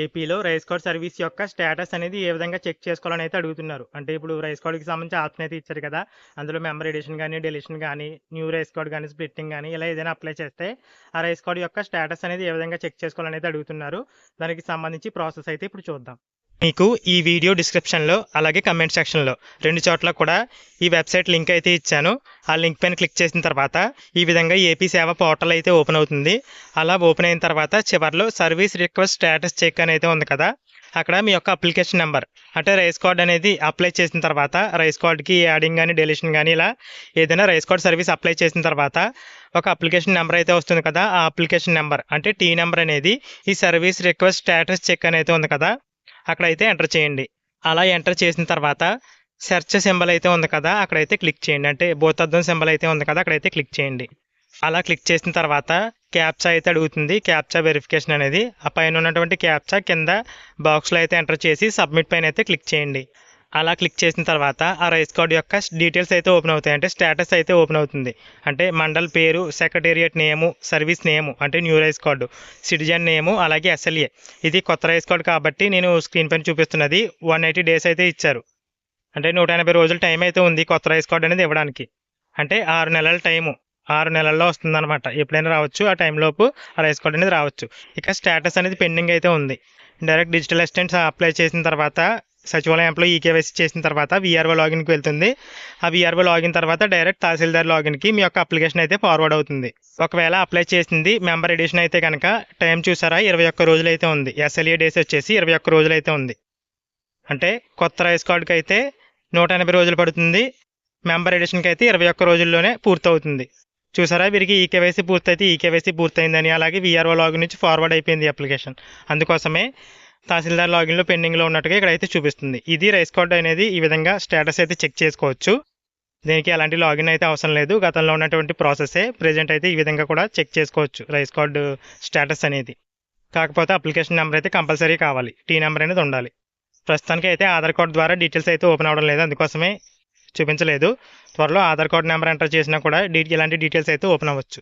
ఏపీలో rice card service యొక్క status అనేది ఏ విధంగా చెక్ చేసుకోవాలని అయితే అడుగుతున్నారు. అంటే ఇప్పుడు రైస్ కార్డ్కి సంబంధించి ఆప్షన్ అయితే ఇచ్చారు కదా. అందులో మెంబర్ ఎడిషన్ కానీ డెలిషన్ కానీ న్యూ రైస్ కార్డ్ కానీ స్ప్లిట్టింగ్ కానీ ఇలా ఏదైనా అప్లై చేస్తే ఆ రైస్ కార్డ్ యొక్క స్టేటస్ అనేది ఏ విధంగా చెక్ చేసుకోవాలని అయితే అడుగుతున్నారు. దానికి సంబంధించి ప్రాసెస్ అయితే ఇప్పుడు చూద్దాం. మీకు ఈ వీడియో డిస్క్రిప్షన్లో అలాగే కమెంట్ సెక్షన్లో రెండు చోట్ల కూడా ఈ వెబ్సైట్ లింక్ అయితే ఇచ్చాను. ఆ లింక్ పైన క్లిక్ చేసిన తర్వాత ఈ విధంగా ఏపీ సేవ పోర్టల్ అయితే ఓపెన్ అవుతుంది. అలా ఓపెన్ అయిన తర్వాత చివర్లో సర్వీస్ రిక్వెస్ట్ స్టేటస్ చెక్ అని అయితే ఉంది కదా. అక్కడ మీ యొక్క అప్లికేషన్ నెంబర్ అంటే రైస్ కార్డ్ అనేది అప్లై చేసిన తర్వాత రైస్ కార్డ్కి యాడింగ్ కానీ డెలిషన్ కానీ ఇలా ఏదైనా రైస్ కార్డ్ సర్వీస్ అప్లై చేసిన తర్వాత ఒక అప్లికేషన్ నెంబర్ అయితే వస్తుంది కదా. ఆ అప్లికేషన్ నెంబర్ అంటే టీ నెంబర్ అనేది ఈ సర్వీస్ రిక్వెస్ట్ స్టేటస్ చెక్ అని అయితే ఉంది కదా. అక్కడైతే ఎంటర్ చేయండి. అలా ఎంటర్ చేసిన తర్వాత సెర్చ్ సింబల్ అయితే ఉంది కదా అక్కడైతే క్లిక్ చేయండి. అంటే భూతద్దం సింబల్ అయితే ఉంది కదా అక్కడైతే క్లిక్ చేయండి. అలా క్లిక్ చేసిన తర్వాత క్యాప్చా అయితే అడుగుతుంది. క్యాప్చా వెరిఫికేషన్ అనేది ఆ పైన ఉన్నటువంటి క్యాప్చా కింద బాక్స్లో అయితే ఎంటర్ చేసి సబ్మిట్ పైన అయితే క్లిక్ చేయండి. అలా క్లిక్ చేసిన తర్వాత ఆ రైస్ కార్డ్ యొక్క డీటెయిల్స్ అయితే ఓపెన్ అవుతాయి. అంటే స్టేటస్ అయితే ఓపెన్ అవుతుంది. అంటే మండల్ పేరు సెక్రటేరియట్ నేము సర్వీస్ నేము అంటే new rice card citizen name అలాగే ఎస్ఎల్ఏ ఇది కొత్త రైస్ కార్డు కాబట్టి నేను స్క్రీన్ పైన చూపిస్తున్నది వన్ ఎయిటీ డేస్ అయితే ఇచ్చారు. అంటే నూట ఎనభై రోజుల టైం అయితే ఉంది కొత్త రైస్ కార్డు అనేది ఇవ్వడానికి. అంటే ఆరు నెలల టైము ఆరు నెలల్లో వస్తుందన్నమాట. ఎప్పుడైనా రావచ్చు ఆ టైంలోపు ఆ రైస్ కార్డ్ అనేది రావచ్చు. ఇక స్టేటస్ అనేది పెండింగ్ అయితే ఉంది. డైరెక్ట్ డిజిటల్ అసిస్టెంట్స్ అప్లై చేసిన తర్వాత సచివాలయం ఎంప్లాయీ ఈకేవైసీ చేసిన తర్వాత విఆర్ఓ లాగిన్కి వెళ్తుంది. ఆ విఆర్ఓ లాగిన్ తర్వాత డైరెక్ట్ తహసీల్దార్ లాగిన్కి మీ యొక్క అప్లికేషన్ అయితే ఫార్వర్డ్ అవుతుంది. ఒకవేళ అప్లై చేసింది మెంబర్ ఎడిషన్ అయితే కనుక టైం చూసారా? ఇరవై ఒక్క రోజులు అయితే ఉంది. ఎస్ఎల్ఏ డేస్ వచ్చేసి ఇరవై ఒక్క రోజులు అయితే ఉంది. అంటే కొత్త రైస్ కార్డుకి అయితే నూట ఎనభై రోజులు పడుతుంది. మెంబర్ ఎడిషన్కి అయితే ఇరవై ఒక్క రోజుల్లోనే పూర్తవుతుంది. చూసారా? వీరికి ఈకేవైసీ పూర్తయితే ఈకేవైసీ పూర్తయిందని అలాగే విఆర్ఓ లాగిన్ నుంచి ఫార్వర్డ్ అయిపోయింది అప్లికేషన్ అందుకోసమే తహసీల్దార్ లాగిన్లో పెండింగ్లో ఉన్నట్టుగా ఇక్కడ అయితే చూపిస్తుంది. ఇది రైస్ కార్డ్ అనేది ఈ విధంగా స్టేటస్ అయితే చెక్ చేసుకోవచ్చు. దీనికి ఎలాంటి లాగిన్ అయితే అవసరం లేదు. గతంలో ఉన్నటువంటి ప్రాసెసే. ప్రజెంట్ అయితే ఈ విధంగా కూడా చెక్ చేసుకోవచ్చు రైస్ కార్డు స్టేటస్ అనేది. కాకపోతే అప్లికేషన్ నెంబర్ అయితే కంపల్సరీ కావాలి. టీ నెంబర్ అనేది ఉండాలి. ప్రస్తుతానికి అయితే ఆధార్ కార్డు ద్వారా డీటెయిల్స్ అయితే ఓపెన్ అవ్వడం లేదు. అందుకోసమే చూపించలేదు. త్వరలో ఆధార్ కార్డు నెంబర్ ఎంటర్ చేసినా కూడా డీ ఇలాంటి డీటెయిల్స్ అయితే ఓపెన్ అవ్వచ్చు.